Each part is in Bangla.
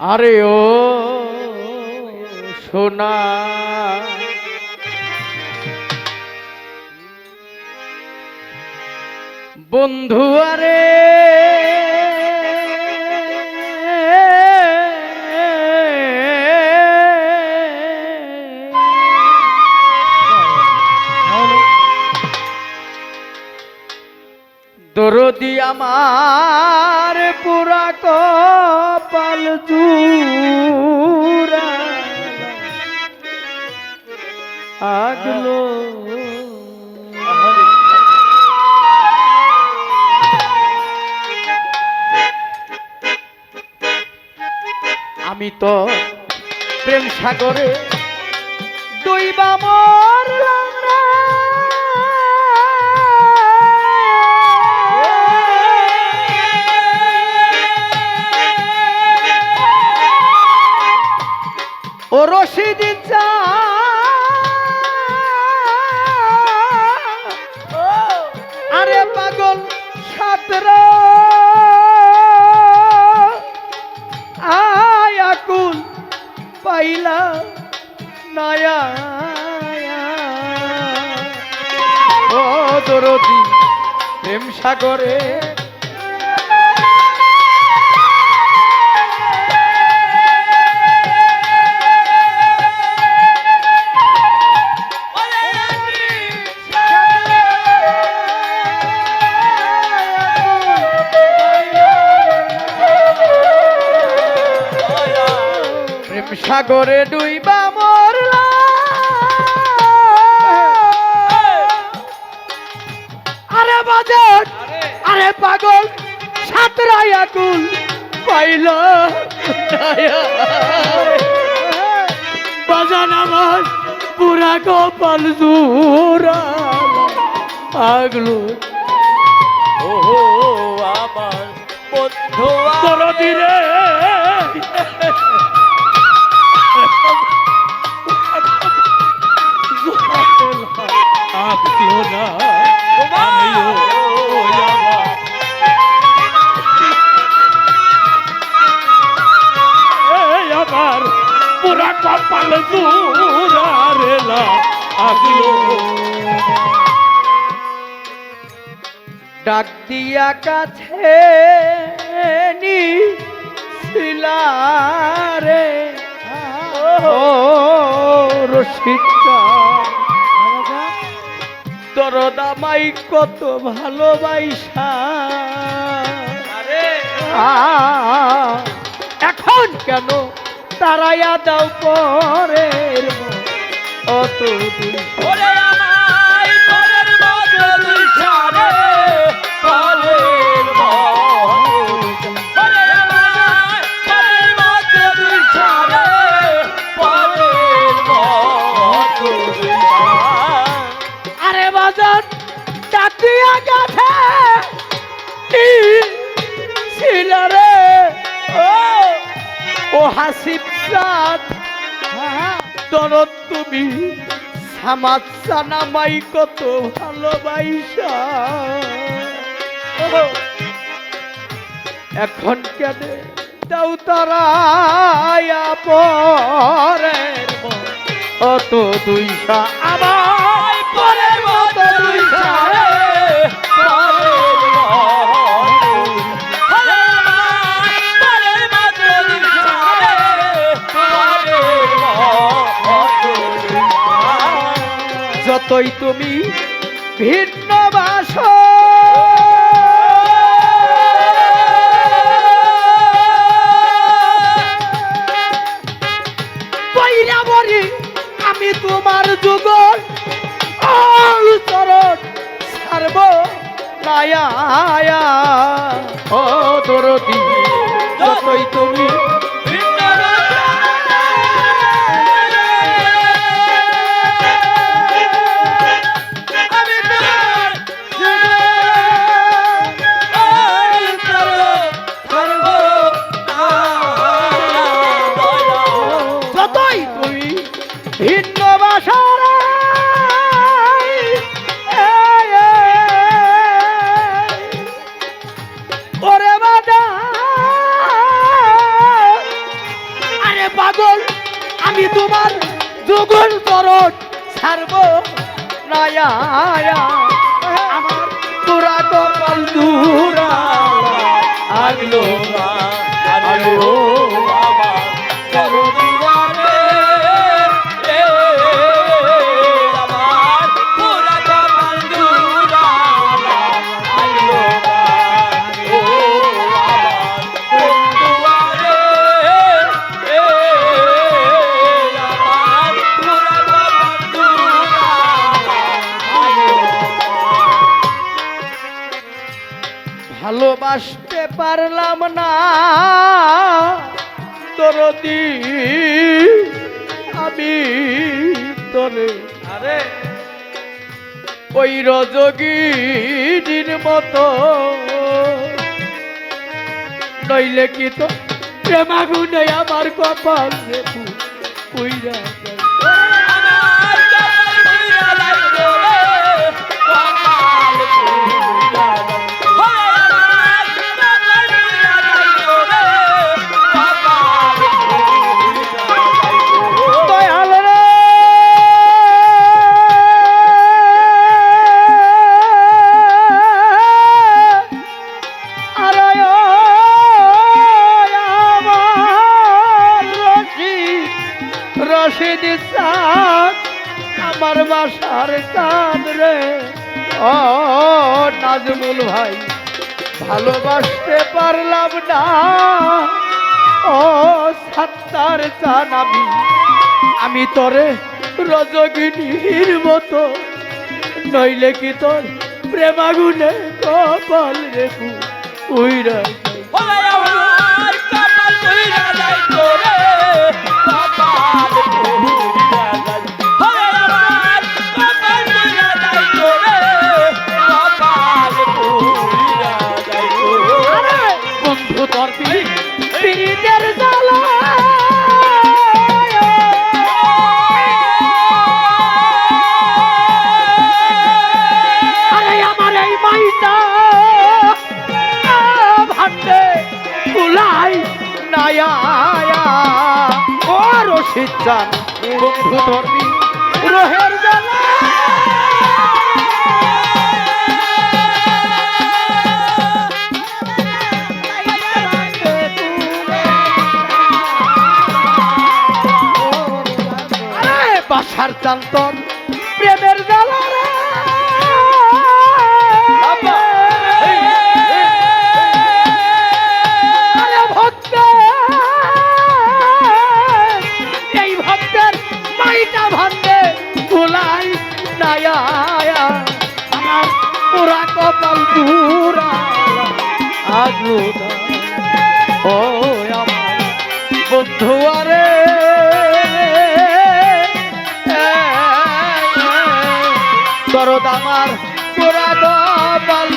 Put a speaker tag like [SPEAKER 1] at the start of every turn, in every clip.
[SPEAKER 1] আরে ও সোনা। বন্ধু আরে দরদি আমার পুরা কপাল জুরা আগলো। আমি তো প্রেম সাগরে দইবা পাইলা নয়া ও দরদি প্রেম সাগরে সাগরে ডুইবা মরলা। আরে বাজার আরে পাগল সাতরাই আকুল পাইল বাজান আমার পুরা কপাল জুরা আগলো।
[SPEAKER 2] ও আমার বন্ধু
[SPEAKER 1] তোর দিরে না আমিও আমার পুরা কপাল জুরারেলা আগলো ডাক দিয়া কাছে নি শিলারে ও রসিকা দরদামাই কত ভালোবাসা। এখন কেন তারাইয়া দাও পরে অত দিন হাসিব সাদ দরদ তুমি সামাচ্ছা নামাই কত ভালোবাসা। ও, এখন কেন দাও মন? অত দুইশা আমার যতই তুমি ভিন্ন বাস। আমি তোমার যুগল চরণ ছাড়ব নায়া ও দরদি যতই তুমি
[SPEAKER 2] আগলো
[SPEAKER 1] ভালোবাসতে পারলাম না। তোরদি আমি তোরে
[SPEAKER 2] আরে।
[SPEAKER 1] ওই রজগীর মতো। নইলে কি তো প্রেমাগুনে আমার কপাল পুইরা
[SPEAKER 2] আমার
[SPEAKER 1] বাসার চাঁদ রে। ও, নাজমুল ভাই, ভালোবাসতে পারলাম না। ও, সাত্তার চান আমি আমি তোরে রজগিনীর মতো। নইলে কি তোর প্রেমাগুনে কপাল রেখু উইরা চান বন্ধু ধর্মী রোহের জ্বালা বাসার চান্তর পুরা আগুদা ও আমার বন্ধু দরদ আমার পুরা কপাল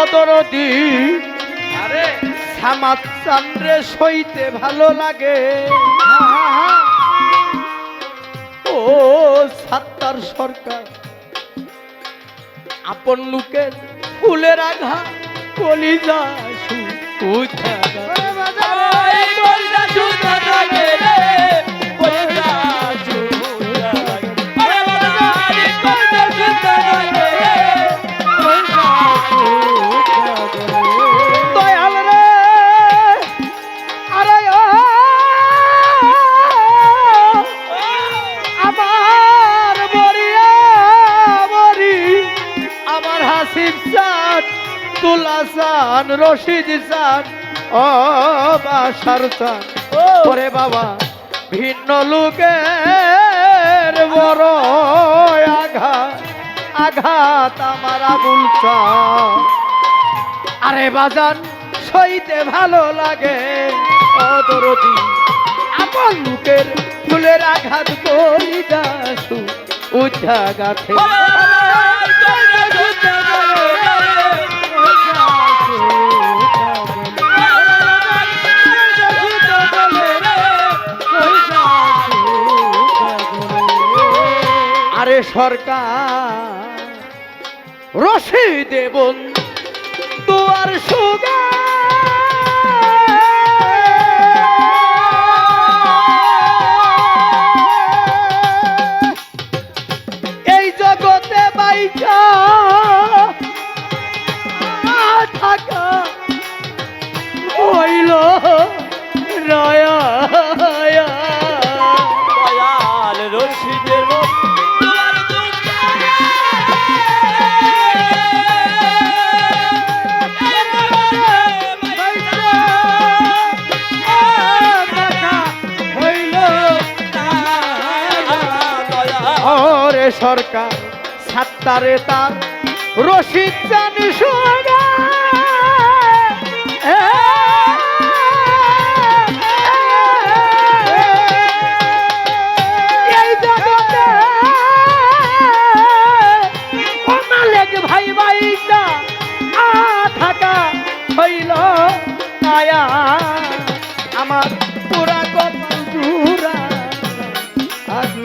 [SPEAKER 1] অদরদি।
[SPEAKER 2] আরে।
[SPEAKER 1] সামাত চান্দ্রে সইতে ভালো লাগে। ও সাত্তার সরকার। আপন লোকের ফুলের আঘা কলিজা সুতা
[SPEAKER 2] কইরা সুতা লাগে
[SPEAKER 1] বাসার চান ওরে বাবা ভিন্ন লোকের বড় আঘাত আঘাত আমার আবুল আরে বাজান সইতে ভালো লাগে অদরদি। আপন লোকের ফুলের আঘাত করি দাসু উঠা গাছে। সরকার রশি দেবন তোয়ার সুগা। জগতে বাইকা সরকার সাত্তারে তার রশিদ জানি আমার পুরা কপাল জুরা থাকল।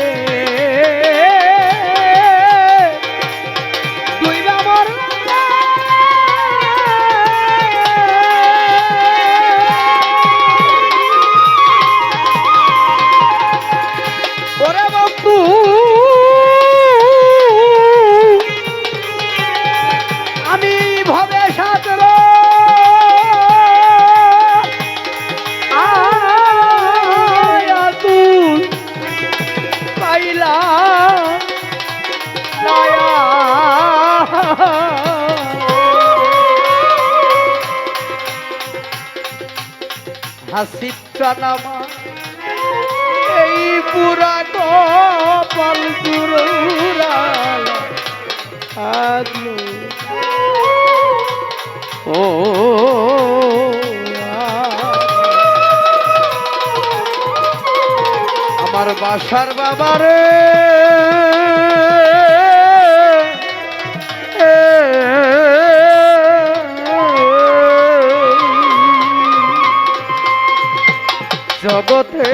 [SPEAKER 1] বাসার বাবারে জগতে